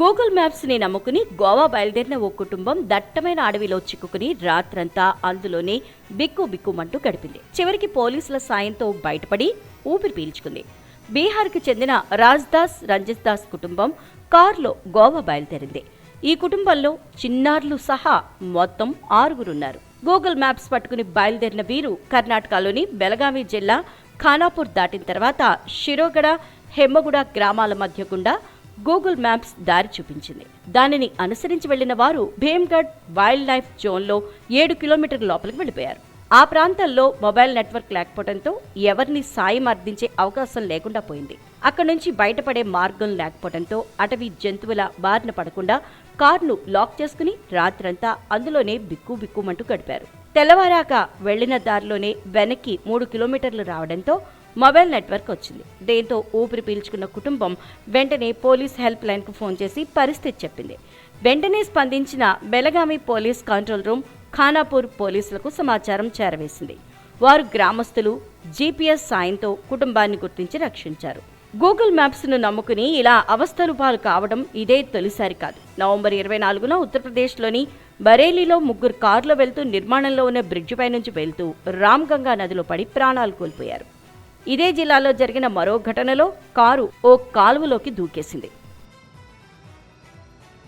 Google మ్యాప్స్ని నమ్ముకుని గోవా బయలుదేరిన ఓ కుటుంబం దట్టమైన అడవిలో చిక్కుకుని రాత్రంతా అందులోనే బిక్కు బిక్కుమంటూ గడిపింది. చివరికి పోలీసుల సాయంతో బయటపడి ఊపిరి పీల్చుకుంది. బీహార్కు చెందిన రాజ్దాస్ రంజిత్ దాస్ కుటుంబం కారులో గోవా బయలుదేరింది. ఈ కుటుంబంలో చిన్నారులు సహా మొత్తం ఆరుగురున్నారు. గూగుల్ మ్యాప్స్ పట్టుకుని బయలుదేరిన వీరు కర్ణాటకలోని బెలగావి జిల్లా ఖానాపూర్ దాటిన తర్వాత షిరోగడ హెమ్మగుడ గ్రామాల మధ్య గుండా గూగుల్ మ్యాప్స్ దారి చూపించింది. దానిని అనుసరించి వెళ్ళిన వారు భీమ్గఢ్ వైల్డ్ లైఫ్ జోన్లో ఏడు కిలోమీటర్ల లోపలికి వెళ్ళిపోయారు. ఆ ప్రాంతంలో మొబైల్ నెట్వర్క్ లేకపోవడంతో ఎవరిని సాయం అర్థించే అవకాశం లేకుండా పోయింది. అక్కడి నుంచి బయటపడే మార్గం లేకపోవడంతో అటవీ జంతువుల బారిన పడకుండా కార్ను లాక్ చేసుకుని రాత్రంతా అందులోనే బిక్కు బిక్కుమంటూ గడిపారు. తెల్లవారాక వెళ్ళిన దారిలోనే వెనక్కి మూడు కిలోమీటర్లు రావడంతో మొబైల్ నెట్వర్క్ వచ్చింది. దీంతో ఊపిరి పీల్చుకున్న కుటుంబం వెంటనే పోలీస్ హెల్ప్ లైన్కు ఫోన్ చేసి పరిస్థితి చెప్పింది. వెంటనే స్పందించిన Belagavi police control room Khanapur పోలీసులకు సమాచారం చేరవేసింది. వారు గ్రామస్తులు జీపీఎస్ సాయంతో కుటుంబాన్ని గుర్తించి రక్షించారు. గూగుల్ మ్యాప్స్ను నమ్ముకుని ఇలా అవస్థలు పాలు కావడం ఇదే తొలిసారి కాదు. నవంబర్ ఇరవై నాలుగున ఉత్తరప్రదేశ్లోని బరేలీలో ముగ్గురు కారులో వెళ్తూ నిర్మాణంలో ఉన్న బ్రిడ్జిపై నుంచి వెళ్తూ రామ్గంగా నదిలో పడి ప్రాణాలు కోల్పోయారు. ఇదే జిల్లాలో జరిగిన మరో ఘటనలో కారు ఓ కాలువలోకి దూకేసింది.